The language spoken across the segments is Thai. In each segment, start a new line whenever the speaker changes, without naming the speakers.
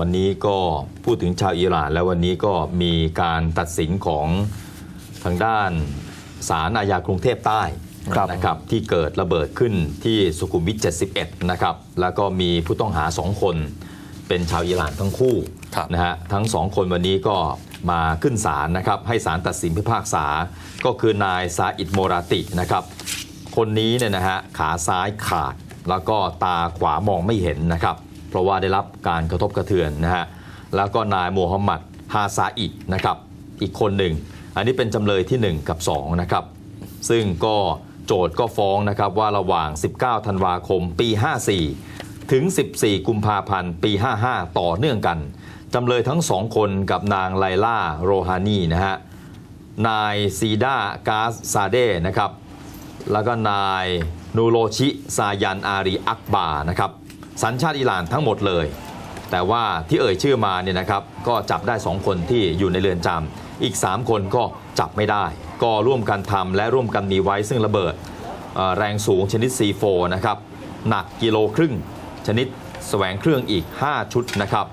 วันนี้ก็พูดถึงชาวอิหร่าน แล้ววันนี้ก็มีการตัดสินของทางด้านศาลอาญากรุงเทพใต้
ครับ
นะครับที่เกิดระเบิดขึ้นที่สุขุมวิท 71 นะครับ แล้วก็มีผู้ต้องหา 2 คน เป็นชาวอิหร่านทั้งคู่
ครับ
นะฮะทั้งสองคนวันนี้ก็มาขึ้นศาลนะครับ ให้ศาลตัดสินพิพากษา ก็คือนายซาอิดโมราตินะครับ คนนี้เนี่ยนะฮะขาซ้ายขาดแล้วก็ตาขวามองไม่เห็นนะครับ เพราะว่าได้รับการกระทบกระเทือนนะฮะแล้วก็นายโมฮัมหมัดฮาซาอินะครับอีกคนหนึ่ง อันนี้เป็นจำเลยทีหนึ่1 กับ2นะครับซึ่งก็โจทย์ก็ฟ้องนะครับว่าระหว่าง 19 ธันวาคมปี 54 ถึง 14 กุมภาพันธ์ ปี 55 ต่อเนื่องกัน จำเลยทั้งสองคนกับนางไลล่าโรฮานีนะฮะนายซีดากาสซาเดนะครับแล้วก็นายนูโรชิซายันอารีอักบานะครับ สัญชาติอิหร่านทั้งหมดเลย แต่ว่าที่เอ่ยชื่อมาเนี่ยนะครับก็จับได้ 2 คนที่อยู่ในเรือนจำอีก 3 คนก็จับไม่ได้ ก็ร่วมกันทำและร่วมกันมีไว้ซึ่งระเบิดเอ่อแรงสูงชนิด C4 นะครับหนักกิโลครึ่งชนิดแสวงเครื่องอีก 5 ชุดนะครับ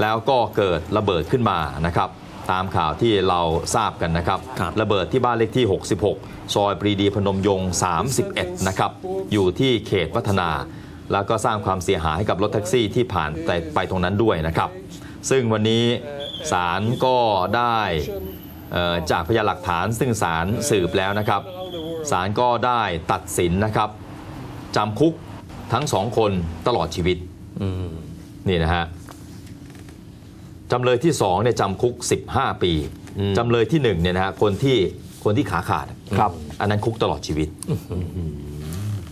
แล้วก็เกิดระเบิดขึ้นมานะครับตามข่าวที่เราทราบกันนะครับ
ครับ
ระเบิดที่บ้านเลขที่ 66 ซอยปรีดีพนมยงค์31 นะครับอยู่ที่เขตวัฒนา แล้วก็สร้างความเสียหายให้กับรถแท็กซี่ที่ผ่านไปไปตรงนั้นด้วยนะครับ ซึ่งวันนี้ศาลก็ได้เอ่อจากพยานหลักฐานซึ่งศาลสืบแล้วนะครับศาลก็ได้ตัดสินนะครับจำคุกทั้งสองคนตลอดชีวิต
อืม
นี่นะฮะจำเลยที่สองเนี่ยจำคุก 15 ปี
อืม
จำเลยที่หนึ่งเนี่ยนะฮะคนที่คนที่ขาขาด
ครับ
อันนั้นคุกตลอดชีวิต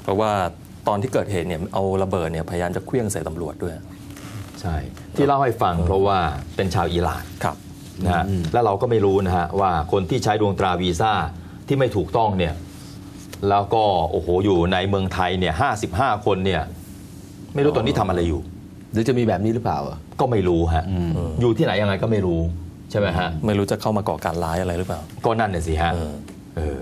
เพราะว่า ตอนที่เกิดเหตุเนี่ยเอาระเบิดเนี่ยพยายามจะเคลื่องใส่ตำรวจด้วย
ใช่ ที่เล่าให้ฟังเพราะว่าเป็นชาวอิหร่าน
ครับ
นะฮะแล้วเราก็ไม่รู้นะฮะว่าคนที่ใช้ดวงตราวีซ่าที่ไม่ถูกต้องเนี่ยแล้วก็โอ้โหอยู่ในเมืองไทยเนี่ยห้าสิบห้าคนเนี่ยไม่รู้ตอนนี้ทำอะไรอยู่
หรือจะมีแบบนี้หรือเปล่าอะ
ก็ไม่รู้ฮะอยู่ที่ไหนยังไงก็ไม่รู้ใช่ไหมฮะ
ไม่รู้จะเข้ามาก่อการร้ายอะไรหรือเปล่า
ก็นั่นน่ะสิฮะ
เออ
เออ